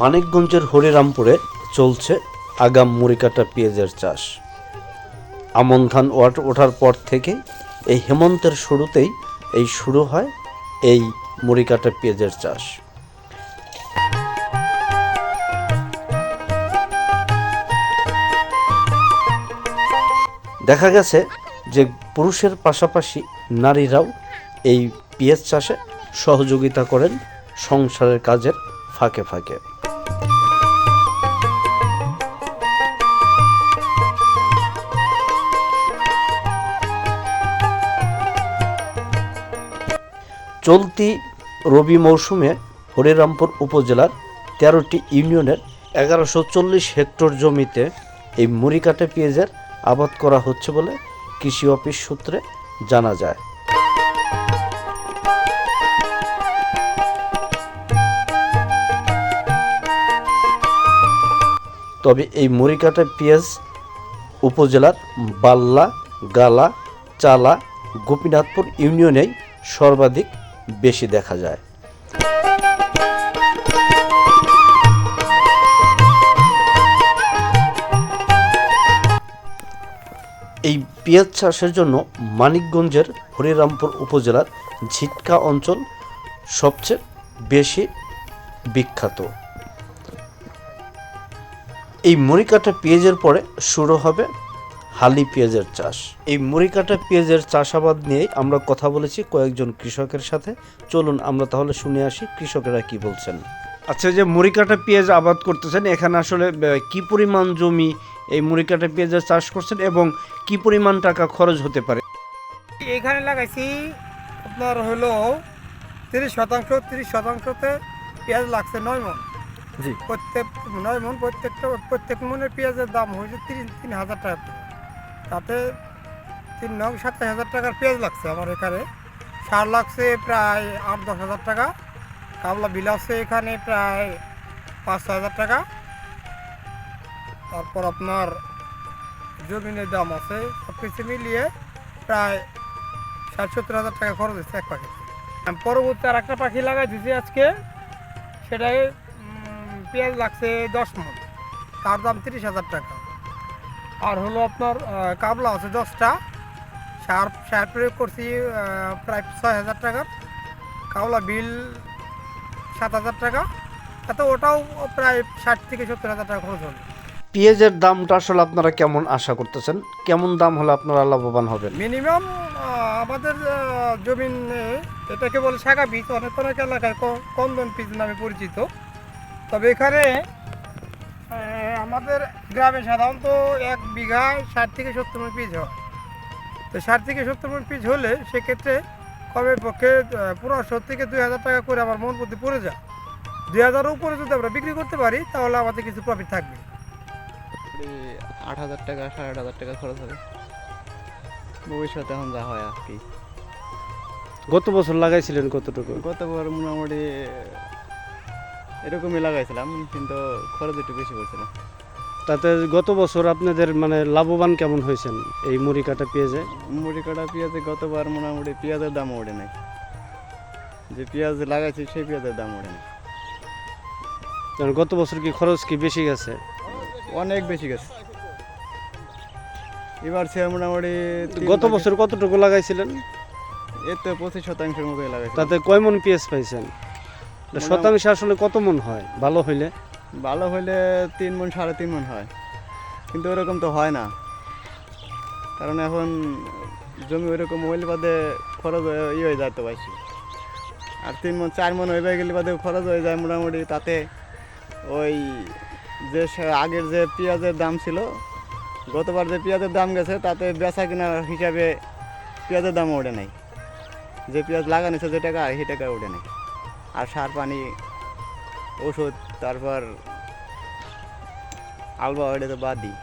মানিকগঞ্জের হরিরামপুরে চলছে আগাম মুড়িকাটা পেঁয়াজের চাষ। আমন ধান ওঠার পর থেকে এই হেমন্তের শুরুতেই এই শুরু হয় এই মুড়িকাটা পেঁয়াজের চাষ। দেখা গেছে যে পুরুষের পাশাপাশি নারীরাও এই পেঁয়াজ চাষে সহযোগিতা করেন সংসারের কাজের ফাঁকে ফাঁকে। চলতি রবি মৌসুমে হরিরামপুর উপজেলার তেরোটি ইউনিয়নের এগারোশো চল্লিশ হেক্টর জমিতে এই মুড়িকাটা পেঁয়াজের আবাদ করা হচ্ছে বলে কৃষি অফিস সূত্রে জানা যায়। তবে এই মুড়িকাটা পেঁয়াজ উপজেলার বাল্লা, গালা, চালা, গোপীনাথপুর ইউনিয়নেই সর্বাধিক বেশি দেখা যায়। এই পেঁয়াজ চাষের জন্য মানিকগঞ্জের হরিরামপুর উপজেলার ঝিটকা অঞ্চল সবচেয়ে বেশি বিখ্যাত। এই মুড়িকাটা পেঁয়াজের পরে শুরু হবে হালি পেঁয়াজের চাষ। এই মুড়িকাটা পেঁয়াজের চাষাবাদ নিয়ে আমরা কথা বলেছি কয়েকজন কৃষকের সাথে। চলুন আমরা তাহলে শুনে আসি কৃষকেরা কি বলছেন। আচ্ছা যে মুড়িকাটা পেঁয়াজ আবাদ করতেছেন এখানে আসলে কি পরিমাণ জমি এই মুড়িকাটা পেঁয়াজের চাষ করছেন এবং কি পরিমাণ টাকা খরচ হতে পারে? এখানে লাগাইছি আপনার হলো তিরিশ শতাংশ তিরিশ শতাংশতে পেঁয়াজ লাগছে নয় মন। জি। প্রত্যেক নয় মন প্রত্যেকটা, প্রত্যেক মনের পেঁয়াজের দাম হয়েছে তিন তিন হাজার টাকা তাতে তিন নং সাতাশ হাজার টাকার পেঁয়াজ লাগছে আমার এখানে। সার লাগছে প্রায় আট, দশ হাজার টাকা। কাবলা বিল আছে এখানে প্রায় পাঁচ, ছয় হাজার টাকা। তারপর আপনার জমিনের দাম আছে সব কিছু মিলিয়ে প্রায় ষাট, সত্তর হাজার টাকা খরচ হচ্ছে এক পাখি। পরবর্তী আর একটা পাখি লাগাই দিয়েছি আজকে। সেটাই পেঁয়াজ লাগছে দশ মন। তার দাম তিরিশ হাজার টাকা। আর হলো আপনার কাবলা আছে দশটা। সার সার প্রয়োগ করছি প্রায় ছয় হাজার টাকার কাবলা বিল সাত হাজার টাকা। তাতে ওটাও প্রায় ষাট থেকে সত্তর হাজার টাকা খরচ হবে। পেঁয়াজের দামটা আসলে আপনারা কেমন আশা করতেছেন? কেমন দাম হলে আপনারা লাভবান হবেন? মিনিমাম আমাদের জমিনে এটাকে বলে শাখা বীজ অনেক অনেক এলাকায় কন্দন বীজ নামে পরিচিত। তবে এখানে আমাদের গ্রামে সাধারণত এক বিঘায় ষাট থেকে সত্তর মন পিস হয়। তো ষাট থেকে সত্তর মন পিস হলে সেক্ষেত্রে কবে পক্ষে পনেরোশো থেকে দুই হাজার টাকা করে আমার মন প্রতি পড়ে যায়। দুই হাজারের উপরে যদি আমরা বিক্রি করতে পারি তাহলে আমাদের কিছু প্রফিট থাকবে। আট হাজার টাকা সাড়ে আট হাজার টাকা খরচ হবে। ভবিষ্যতে এখন যা হয় আর কি। গত বছর লাগাইছিলেন কতটুকু? গতবার মোটামুটি এরকমই লাগাইছিলাম কিন্তু খরচ একটু বেশি পড়ছিল। তাতে গত বছর আপনাদের মানে লাভবান কেমন হয়েছেন এই মুড়ি কাটা পেঁয়াজে? মুড়ি কাটা পেঁয়াজে গতবার মোটামুটি পেঁয়াজের দাম ওঠে নাই। যে পেঁয়াজ লাগাইছি সেই পেঁয়াজের দাম ওঠে নাই। কারণ গত বছর কি খরচ কি বেশি গেছে? অনেক বেশি গেছে। এবার সে মোটামুটি গত বছর কতটুকু লাগাইছিলেন? এতে পঁচিশ শতাংশের মতোই লাগাইছি তাতে কয় মন পেঁয়াজ পাইছেন? শতাংশে আসলে কত মন হয়? ভালো হইলে? ভালো হইলে তিন মন সাড়ে তিন মন হয়। কিন্তু ওরকম তো হয় না। কারণ এখন জমি ওইরকম হইলে বাদে খরচ হয়ে- ই হয়ে যায় তো বেশি। আর তিন মন চার মন হয়ে গেলে বাদে খরচ হয়ে যায় মোটামুটি। তাতে ওই যে আগের যে পেঁয়াজের দাম ছিল গতবার যে পেঁয়াজের দাম গেছে তাতে বেচা কেনার হিসাবে পেঁয়াজের দাম ওঠে নাই। যে পেঁয়াজ লাগানো যে টাকা সেই টাকা ওঠে নাই। আর সার পানি ওষুধ তারপর আলবা ওইটা তো বাদ দিই।